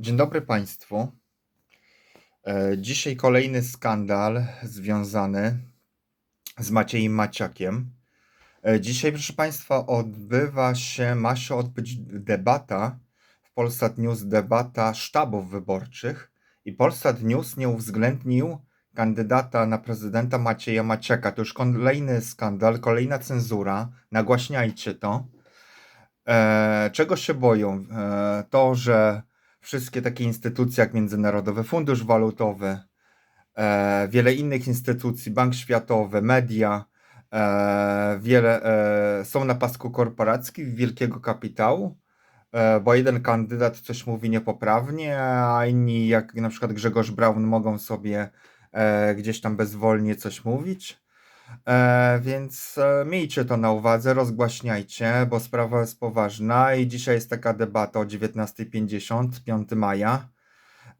Dzień dobry Państwu. E, Dzisiaj kolejny skandal związany z Maciejem Maciakiem. E, Dzisiaj, proszę Państwa, odbywa się, ma się odbyć debata w Polsat News, debata sztabów wyborczych i Polsat News nie uwzględnił kandydata na prezydenta Macieja Maciaka. To już kolejny skandal, kolejna cenzura. Nagłaśniajcie to. E, czego się boją? To, że wszystkie takie instytucje jak Międzynarodowy Fundusz Walutowy, e, wiele innych instytucji, Bank Światowy, media, e, wiele e, są na pasku korporackim wielkiego kapitału, e, bo jeden kandydat coś mówi niepoprawnie, a inni, jak na przykład Grzegorz Braun, mogą sobie e, gdzieś tam bezwolnie coś mówić. E, więc e, miejcie to na uwadze, rozgłaśniajcie, bo sprawa jest poważna i dzisiaj jest taka debata o 19.50, 5 maja.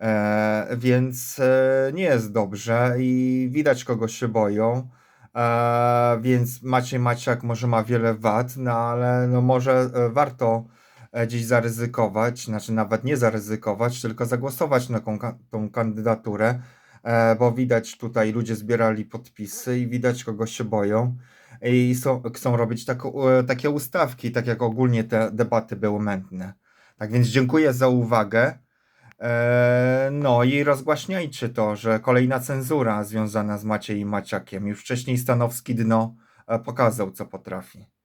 E, więc e, nie jest dobrze i widać kogo się boją. E, więc Maciej Maciak może ma wiele wad, no ale no może e, warto e, gdzieś zaryzykować, znaczy nawet nie zaryzykować, tylko zagłosować na tą, ka- tą kandydaturę, bo widać tutaj ludzie zbierali podpisy i widać kogo się boją i są, chcą robić tak, e, takie ustawki, tak jak ogólnie te debaty były mętne. Tak więc dziękuję za uwagę. E, No i rozgłaśniajcie to, że kolejna cenzura związana z Maciejem Maciakiem. Już wcześniej Stanowski Dno e, pokazał, co potrafi.